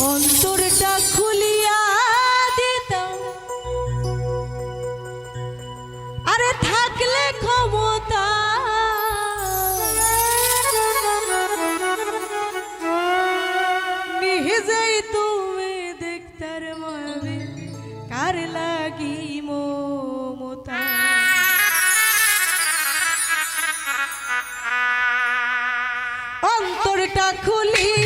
অন্তরটা খুলিয়া দিতাম। আরে থাকলে ক্ষমতা। তুমি দেখতার মানে অন্তরটা খুলিয়া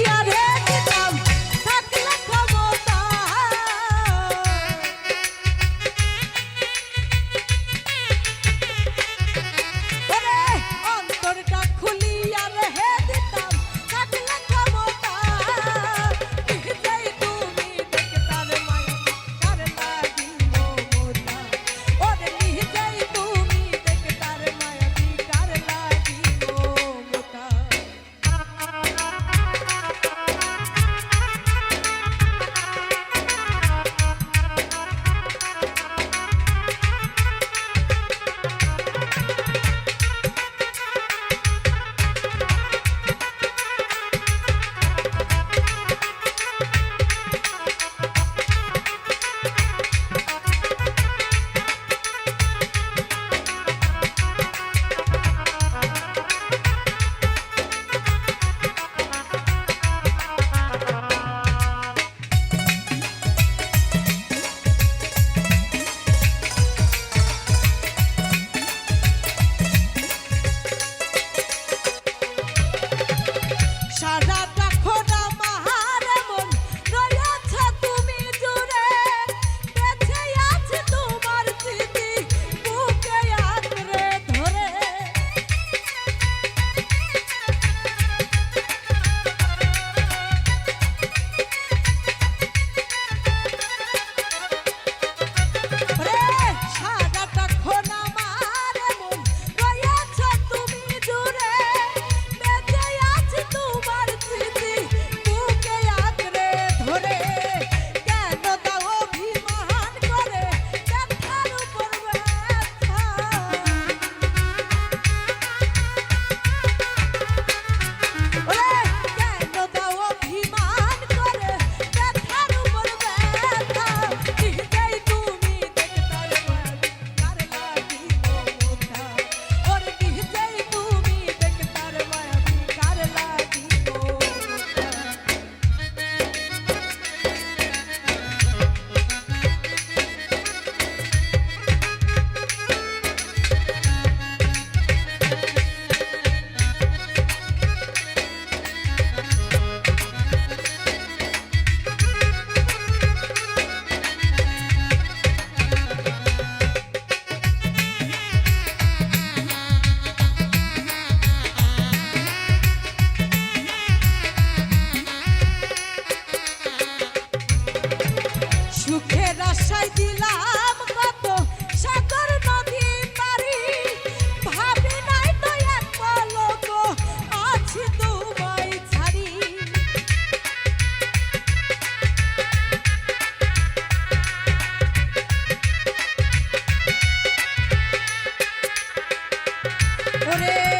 put it.